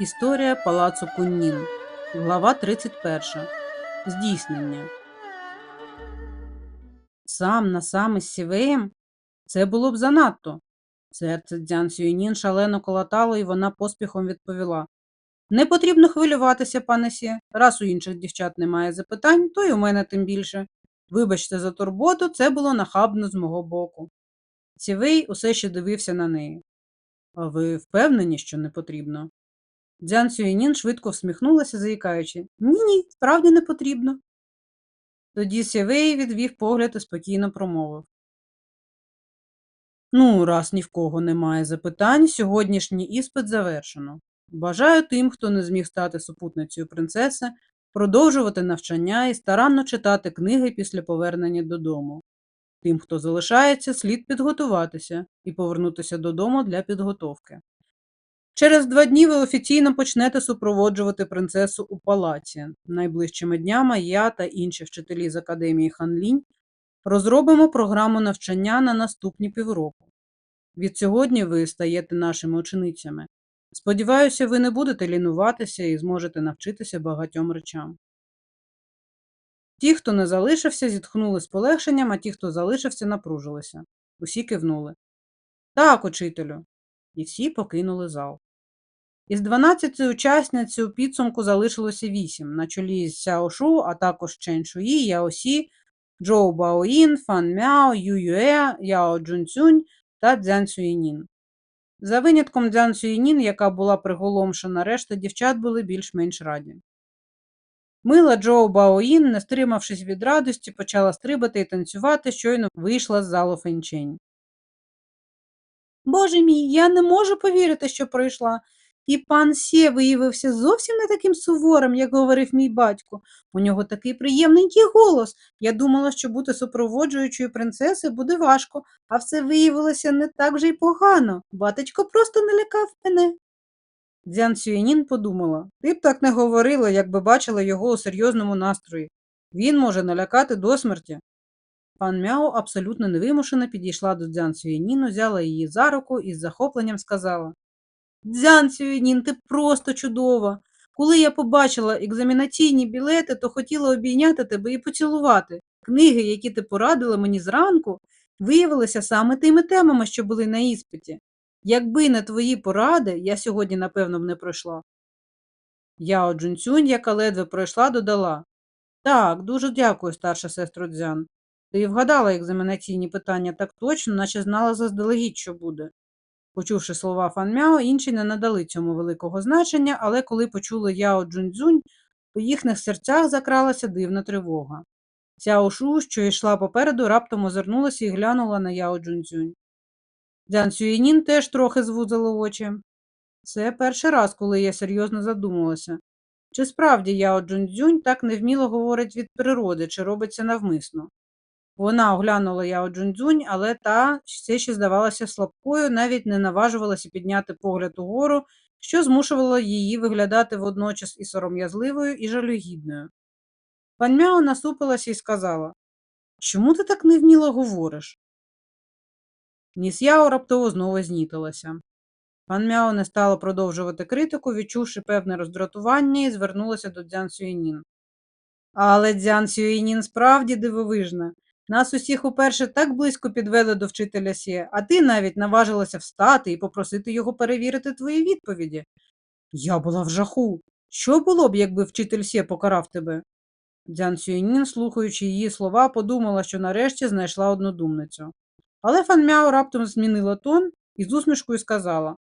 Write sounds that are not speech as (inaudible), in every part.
Історія палацу Куннін. Глава 31. Здійснення. Сам на сам із Сівеєм? Це було б занадто. Серце Дзян Сюєнін шалено колотало, і вона поспіхом відповіла. Не потрібно хвилюватися, пане Сє. Раз у інших дівчат немає запитань, то й у мене тим більше. Вибачте за турботу, це було нахабно з мого боку. Сівей усе ще дивився на неї. А ви впевнені, що не потрібно? Дзян Сюєнін швидко всміхнулася, заїкаючи. Ні, ні, справді не потрібно. Тоді Сєвей відвів погляд і спокійно промовив. Ну, раз ні в кого немає запитань, сьогоднішній іспит завершено. Бажаю тим, хто не зміг стати супутницею принцеси, продовжувати навчання і старанно читати книги після повернення додому. Тим, хто залишається, слід підготуватися і повернутися додому для підготовки. Через два дні ви офіційно почнете супроводжувати принцесу у палаці. Найближчими днями я та інші вчителі з академії Ханлінь розробимо програму навчання на наступні півроку. Від сьогодні ви стаєте нашими ученицями. Сподіваюся, ви не будете лінуватися і зможете навчитися багатьом речам. Ті, хто не залишився, зітхнули з полегшенням, а ті, хто залишився, напружилися. Усі кивнули. Так, учителю. І всі покинули зал. Із 12 учасниць у підсумку залишилося 8, на чолі з Сяо Шу, а також Чен Шуї, Яо Сі, Джоу Баоїн, Фан Мяо, Ю Юе, Яо Джунцюнь та Дзян Сюєнін. За винятком Дзян Сюєнін, яка була приголомшена, решта дівчат були більш-менш раді. Мила Джоу Баоїн, не стримавшись від радості, почала стрибати і танцювати, щойно вийшла з залу фенчень. Боже мій, я не можу повірити, що пройшла. І пан Сє виявився зовсім не таким суворим, як говорив мій батько. У нього такий приємненький голос. Я думала, що бути супроводжуючою принцеси буде важко, а все виявилося не так вже й погано. Батечко просто не лякав мене. Дзян Сюєнін подумала, ти б так не говорила, якби бачила його у серйозному настрої. Він може налякати до смерті. Пан Мяо абсолютно невимушено підійшла до Дзян Сюєнін, взяла її за руку і з захопленням сказала Дзян Сюєнін, ти просто чудова. Коли я побачила екзамінаційні білети, то хотіла обійняти тебе і поцілувати. Книги, які ти порадила мені зранку, виявилися саме тими темами, що були на іспиті. Якби не твої поради, я сьогодні, напевно, б не пройшла. Яо Джунцюнь, яка ледве пройшла, додала Так, дуже дякую, старша сестро Дзян. Ти вгадала екзаменаційні питання так точно, наче знала заздалегідь, що буде. Почувши слова Фанмяо, інші не надали цьому великого значення, але коли почули Яо Джунцзюнь, у їхніх серцях закралася дивна тривога. Сяо Шу, що йшла попереду, раптом озирнулася і глянула на Яо Джунцзюнь. Дзян Сюєнін теж трохи звузила очі. Це перший раз, коли я серйозно задумалася. Чи справді Яо Джунцзюнь так невміло говорить від природи, чи робиться навмисно? Вона оглянула Яо Джунцзюнь, але та все ще здавалася слабкою, навіть не наважувалася підняти погляд угору, що змушувало її виглядати водночас і сором'язливою, і жалюгідною. Пан Мяо насупилася і сказала Чому ти так невміло говориш? Ніс Яо раптово знову знітилася. Пан Мяо не стала продовжувати критику, відчувши певне роздратування, і звернулася до Дзян Сюєнін. Але Дзян Сюєнін справді дивовижна. Нас усіх уперше так близько підвели до вчителя Сє, а ти навіть наважилася встати і попросити його перевірити твої відповіді. Я була в жаху. Що було б, якби вчитель Сє покарав тебе? Дзян Сюєнін, слухаючи її слова, подумала, що нарешті знайшла однодумницю. Але Фан Мяо раптом змінила тон і з усмішкою сказала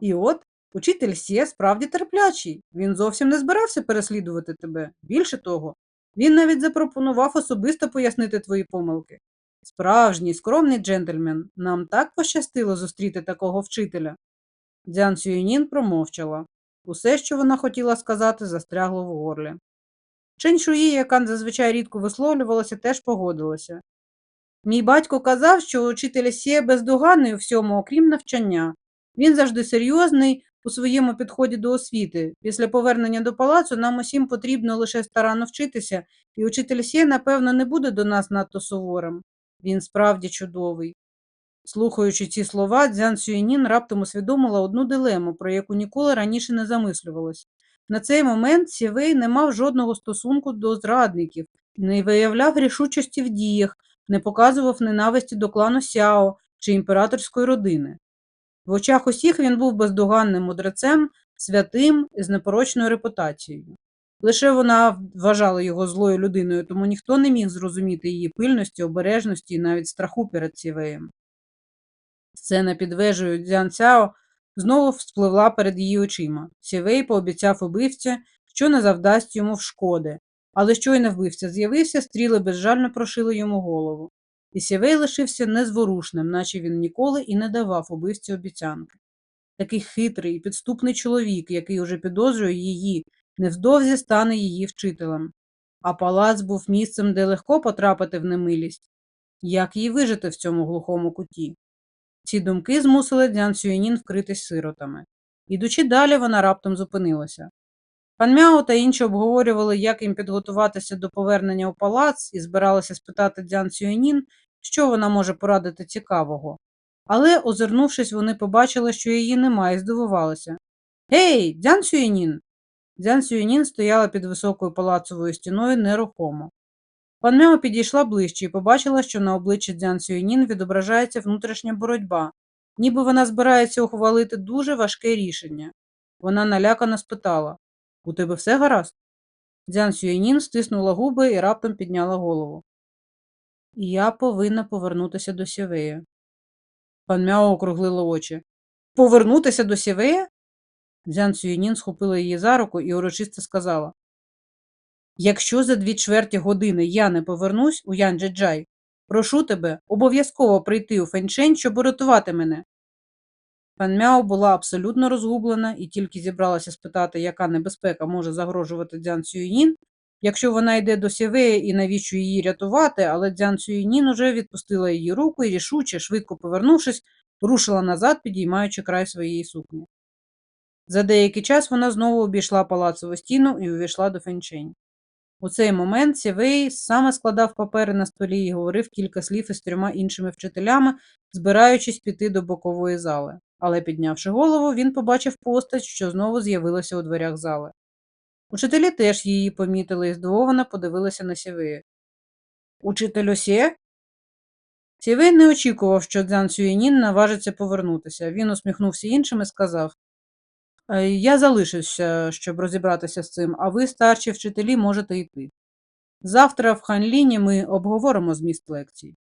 І от учитель Сє справді терплячий. Він зовсім не збирався переслідувати тебе. Більше того, він навіть запропонував особисто пояснити твої помилки. Справжній скромний джентльмен, нам так пощастило зустріти такого вчителя. Дзян Сюєнін промовчала. Усе, що вона хотіла сказати, застрягло в горлі. Чень Шуї, яка зазвичай рідко висловлювалася, теж погодилася. Мій батько казав, що учитель Сє бездоганний у всьому, окрім навчання. Він завжди серйозний у своєму підході до освіти. Після повернення до палацу нам усім потрібно лише старанно вчитися, і учитель Сє, напевно, не буде до нас надто суворим. Він справді чудовий. Слухаючи ці слова, Дзян Сюєнін раптом усвідомила одну дилему, про яку ніколи раніше не замислювалась. На цей момент Сєвей не мав жодного стосунку до зрадників, не виявляв рішучості в діях, не показував ненависті до клану Сяо чи імператорської родини. В очах усіх він був бездоганним мудрецем, святим і з непорочною репутацією. Лише вона вважала його злою людиною, тому ніхто не міг зрозуміти її пильності, обережності і навіть страху перед Сівеєм. Сцена під вежею Дзян Цяо знову вспливла перед її очима. Сівей пообіцяв убивця, що не завдасть йому в шкоди, але щойно вбивця з'явився, стріли безжально прошили йому голову. І Сівей лишився незворушним, наче він ніколи і не давав убивці обіцянки. Такий хитрий і підступний чоловік, який уже підозрює її, невдовзі стане її вчителем. А палац був місцем, де легко потрапити в немилість. Як їй вижити в цьому глухому куті? Ці думки змусили Дзян Сюєнін вкритись сиротами. Ідучи далі, вона раптом зупинилася. Пан Мяо та інші обговорювали, як їм підготуватися до повернення у палац, і збиралися спитати Дзян Сюєнін, що вона може порадити цікавого. Але, озирнувшись, вони побачили, що її немає, і здивувалися. Гей, Дзян Сюєнін! Дзян Сюєнін стояла під високою палацовою стіною нерухомо. Пан Мяо підійшла ближче і побачила, що на обличчі Дзян Сюєнін відображається внутрішня боротьба, ніби вона збирається ухвалити дуже важке рішення. Вона налякано спитала У тебе все гаразд? Дзян Сюєнін стиснула губи і раптом підняла голову. Я повинна повернутися до Сєвея. Пан Мяо округлило очі. Повернутися до Сєвея? Дзян Сюєнін схопила її за руку і урочисто сказала. Якщо за дві чверті години я не повернусь у Янджеджай, прошу тебе обов'язково прийти у Фенчень, щоб урятувати мене. Пан Мяо була абсолютно розгублена і тільки зібралася спитати, яка небезпека може загрожувати Дзян Сюєнін, якщо вона йде до Сєвея і навіщо її рятувати, але Дзян Сюєнін уже відпустила її руку і рішуче, швидко повернувшись, рушила назад, підіймаючи край своєї сукні. За деякий час вона знову обійшла палацову стіну і увійшла до Фенчень. У цей момент Сєвей саме складав папери на столі і говорив кілька слів із трьома іншими вчителями, збираючись піти до бокової зали. Але, піднявши голову, він побачив постать, що знову з'явилася у дверях зали. Учителі теж її помітили і здивовано подивилися на Сєвея. Учитель Осє? Сєвей не очікував, що Дзян Сюєнін наважиться повернутися. Він усміхнувся іншим і сказав «Е, Я залишуся, щоб розібратися з цим, а ви, старші вчителі, можете йти. Завтра в Ханліні ми обговоримо зміст лекцій.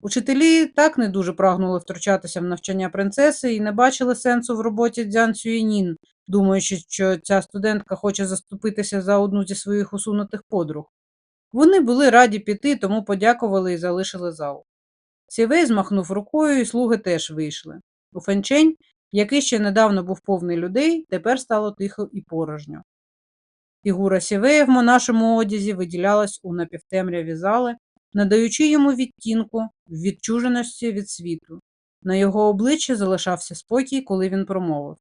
Учителі так не дуже прагнули втручатися в навчання принцеси і не бачили сенсу в роботі Дзян Сюєнін, думаючи, що ця студентка хоче заступитися за одну зі своїх усунутих подруг. Вони були раді піти, тому подякували і залишили зал. Сівей змахнув рукою, і слуги теж вийшли. У Фенчень, який ще недавно був повний людей, тепер стало тихо і порожньо. Фігура Сівея в монашому одязі виділялась у напівтемряві зали, надаючи йому відтінку відчуженості від світу. На його обличчі залишався спокій, коли він промовив.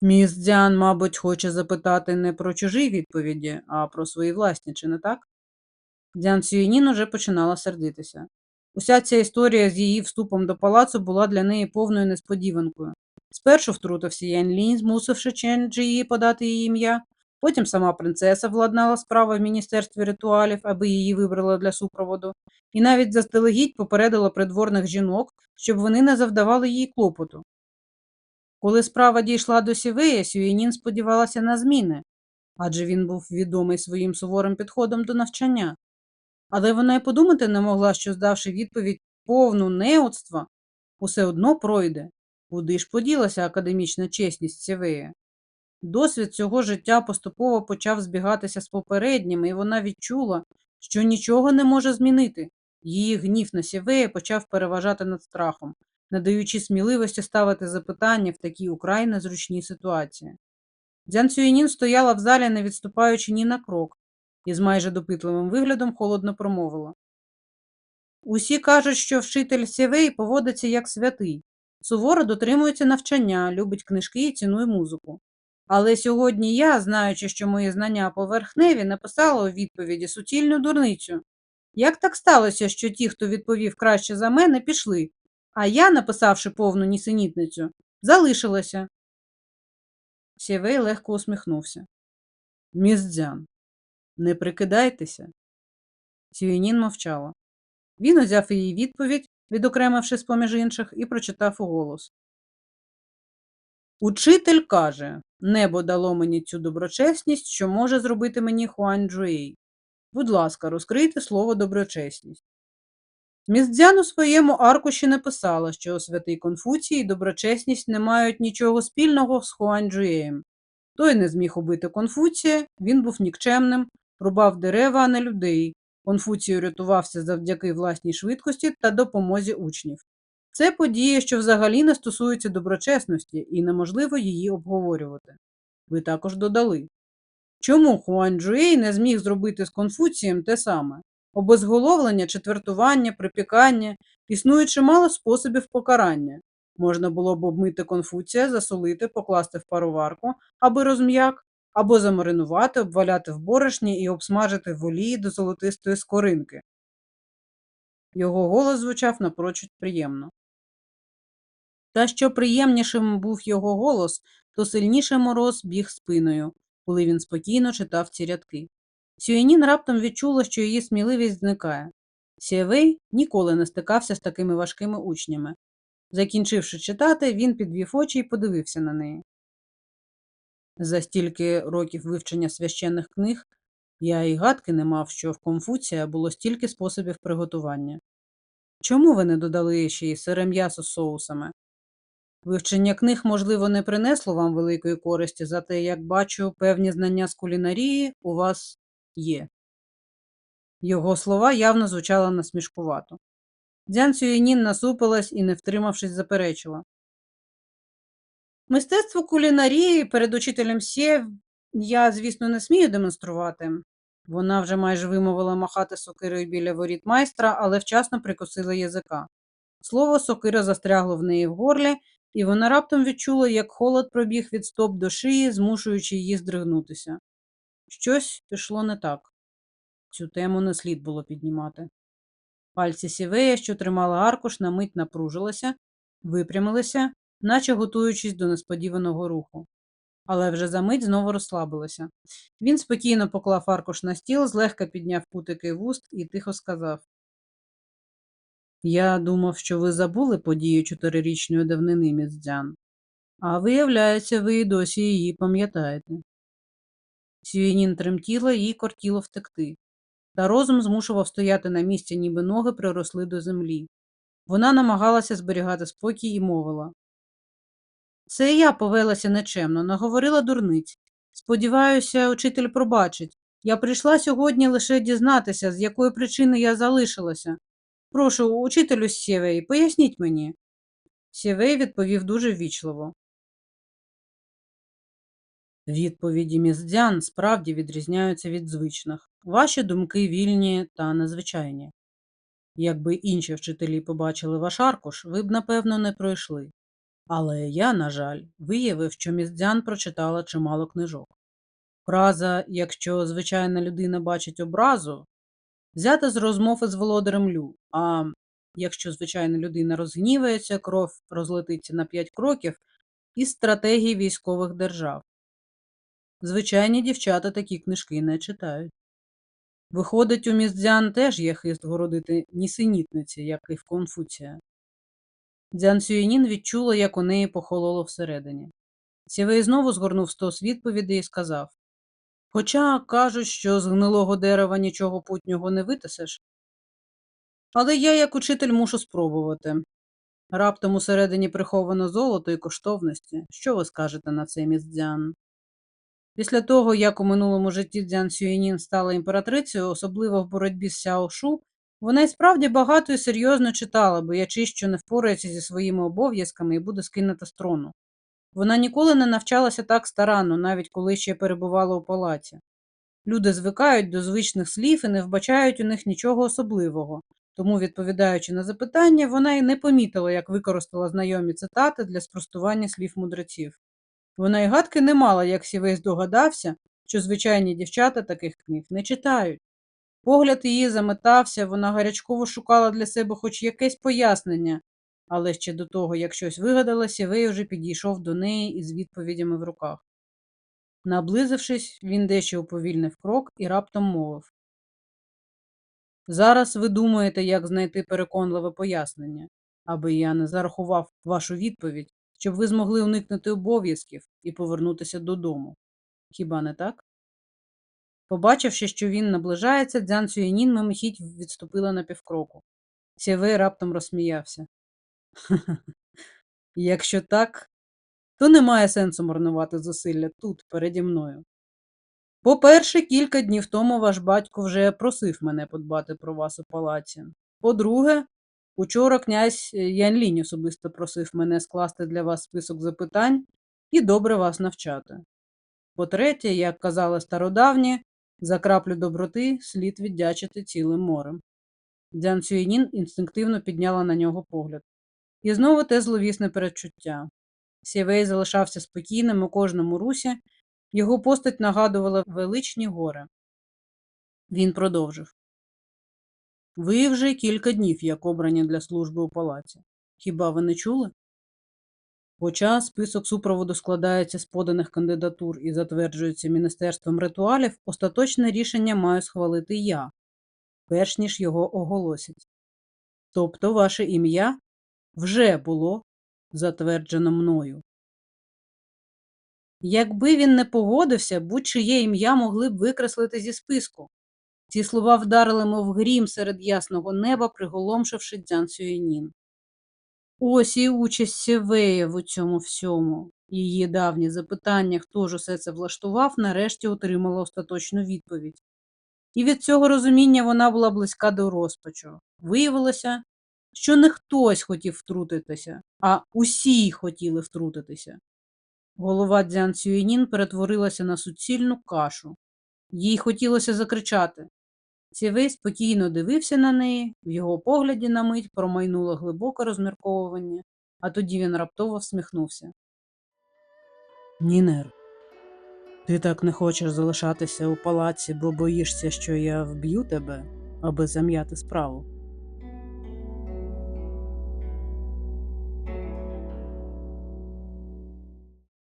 Міс Дзян, мабуть, хоче запитати не про чужі відповіді, а про свої власні, чи не так? Дзян Сюєнін уже починала сердитися. Уся ця історія з її вступом до палацу була для неї повною несподіванкою. Спершу втрутився Ян Лінь, змусивши Чен Джиї подати її ім'я, потім сама принцеса владнала справи в Міністерстві ритуалів, аби її вибрали для супроводу, і навіть заздалегідь попередила придворних жінок, щоб вони не завдавали їй клопоту. Коли справа дійшла до Сівея, Сюєнін сподівалася на зміни, адже він був відомий своїм суворим підходом до навчання. Але вона й подумати не могла, що, здавши відповідь повну неоцтва, усе одно пройде. Куди ж поділася академічна чесність Сівея? Досвід цього життя поступово почав збігатися з попередніми, і вона відчула, що нічого не може змінити. Її гнів на Сівея почав переважати над страхом, не даючи сміливості ставити запитання в такій украй незручній ситуації. Дзян Цюєнін стояла в залі, не відступаючи ні на крок, і з майже допитливим виглядом холодно промовила. Усі кажуть, що вчитель Сєвей поводиться як святий, суворо дотримується навчання, любить книжки і цінує музику. Але сьогодні я, знаючи, що мої знання поверхневі, написала у відповіді суцільну дурницю. Як так сталося, що ті, хто відповів краще за мене, пішли, а я, написавши повну нісенітницю, залишилася? Сєвей легко усміхнувся. Міс Дзян, не прикидайтеся. Сюєнін мовчала. Він узяв її відповідь, відокремивши з-поміж інших, і прочитав уголос. Учитель каже, небо дало мені цю доброчесність, що може зробити мені Хуань Джуей. Будь ласка, розкрийте слово доброчесність. Міздзян у своєму аркуші написала, що святий Конфуцій і доброчесність не мають нічого спільного з Хуань Джуєєм. Той не зміг убити Конфуція, він був нікчемним, рубав дерева, а не людей. Конфуцію рятувався завдяки власній швидкості та допомозі учнів. Це подія, що взагалі не стосується доброчесності і неможливо її обговорювати. Ви також додали. Чому Хуан Джуей не зміг зробити з Конфуцієм те саме? Обезголовлення, четвертування, припікання, існує чимало способів покарання. Можна було б обмити Конфуція, засолити, покласти в пароварку, аби розм'як, або замаринувати, обваляти в борошні і обсмажити в олії до золотистої скоринки. Його голос звучав напрочуд приємно. Та що приємнішим був його голос, то сильніше мороз біг спиною, коли він спокійно читав ці рядки. Сюєнін раптом відчула, що її сміливість зникає. Сієвей ніколи не стикався з такими важкими учнями. Закінчивши читати, він підвів очі і подивився на неї. За стільки років вивчення священних книг я і гадки не мав, що в Конфуція було стільки способів приготування. Чому ви не додали ще й сире м'ясо з соусами? Вивчення книг, можливо, не принесло вам великої користі, зате, як бачу, певні знання з кулінарії у вас є. Його слова явно звучали насмішкувато. Дзян Сюєнін насупилась і, не втримавшись, заперечила. Мистецтво кулінарії перед учителем Сє я, звісно, не смію демонструвати. Вона вже майже вимовила махати сокирою біля воріт майстра, але вчасно прикусила язика. Слово сокира застрягло в неї в горлі, і вона раптом відчула, як холод пробіг від стоп до шиї, змушуючи її здригнутися. Щось пішло не так. Цю тему не слід було піднімати. Пальці сівея, що тримала аркуш, на мить напружилися, випрямилися, наче готуючись до несподіваного руху. Але вже за мить знову розслабилися. Він спокійно поклав аркуш на стіл, злегка підняв путики вуст і тихо сказав Я думав, що ви забули подію чотирирічної давнини, міздзян, А виявляється, ви і досі її пам'ятаєте. Сюєнін тремтіла і кортіло втекти. Та розум змушував стояти на місці, ніби ноги приросли до землі. Вона намагалася зберігати спокій і мовила. Це я повелася нечемно, наговорила дурниць. Сподіваюся, учитель пробачить. Я прийшла сьогодні лише дізнатися, з якої причини я залишилася. Прошу, учителю Сєвей, поясніть мені. Сєвей відповів дуже ввічливо. Відповіді міздян справді відрізняються від звичних. Ваші думки вільні та незвичайні. Якби інші вчителі побачили ваш аркуш, ви б, напевно, не пройшли. Але я, на жаль, виявив, що міздян прочитала чимало книжок. Фраза якщо звичайна людина бачить образу, взята з розмов із володарем Лю, а якщо звичайна людина розгнівається, кров розлетиться на п'ять кроків із стратегії військових держав. Звичайні дівчата такі книжки не читають. Виходить, у міздзян теж є хист городити нісенітниці, як і в Конфуція. Дзян Сюєнін відчула, як у неї похололо всередині. Сівей знову згорнув стос відповідей і сказав Хоча кажуть, що з гнилого дерева нічого путнього не витисеш. Але я, як учитель, мушу спробувати. Раптом усередині приховано золото і коштовності. Що ви скажете на це, міс Дзян? Після того, як у минулому житті Дзян Сюєнін стала імператрицею, особливо в боротьбі з Сяо Шу, вона й справді багато і серйозно читала, боячись, що не впорається зі своїми обов'язками і буде скинута з трону. Вона ніколи не навчалася так старанно, навіть коли ще перебувала у палаці. Люди звикають до звичних слів і не вбачають у них нічого особливого, тому, відповідаючи на запитання, вона й не помітила, як використала знайомі цитати для спростування слів мудреців. Вона й гадки не мала, як сівей здогадався, що звичайні дівчата таких книг не читають. Погляд її заметався, вона гарячково шукала для себе хоч якесь пояснення, але ще до того, як щось вигадала, Сівей уже підійшов до неї із відповідями в руках. Наблизившись, він дещо уповільнив крок і раптом мовив. Зараз ви думаєте, як знайти переконливе пояснення, аби я не зарахував вашу відповідь, щоб ви змогли уникнути обов'язків і повернутися додому. Хіба не так? Побачивши, що він наближається, Дзян Цюєнін мимохідь відступила на півкроку. Сєвей раптом розсміявся. (laughs) Якщо так, то немає сенсу марнувати зусилля тут, переді мною. По-перше, кілька днів тому ваш батько вже просив мене подбати про вас у палаці. По-друге, учора князь е, Янлінь особисто просив мене скласти для вас список запитань і добре вас навчати. По-третє, як казали стародавні, за краплю доброти слід віддячити цілим морем. Дзян Цюєнін інстинктивно підняла на нього погляд. І знову те зловісне передчуття. Сєвей залишався спокійним у кожному русі, його постать нагадувала величні гори. Він продовжив. Ви вже кілька днів як обрані для служби у палаці. Хіба ви не чули? Хоча список супроводу складається з поданих кандидатур і затверджується Міністерством ритуалів, остаточне рішення маю схвалити я, перш ніж його оголосять. Тобто ваше ім'я вже було затверджено мною. Якби він не погодився, будь-чиє ім'я могли б викреслити зі списку. Ці слова вдарили, мов грім серед ясного неба, приголомшивши Дзян Сюєнін. Ось і участь Сєвея в цьому всьому. Її давні запитання, хто ж усе це влаштував, нарешті отримала остаточну відповідь. І від цього розуміння вона була близька до розпачу. Виявилося, що не хтось хотів втрутитися, а усі хотіли втрутитися. Голова Дзян Цюєнін перетворилася на суцільну кашу. Їй хотілося закричати. Сівей спокійно дивився на неї, в його погляді на мить промайнуло глибоке розмірковування, а тоді він раптово всміхнувся. Нінер, ти так не хочеш залишатися у палаці, бо боїшся, що я вб'ю тебе, аби зам'яти справу.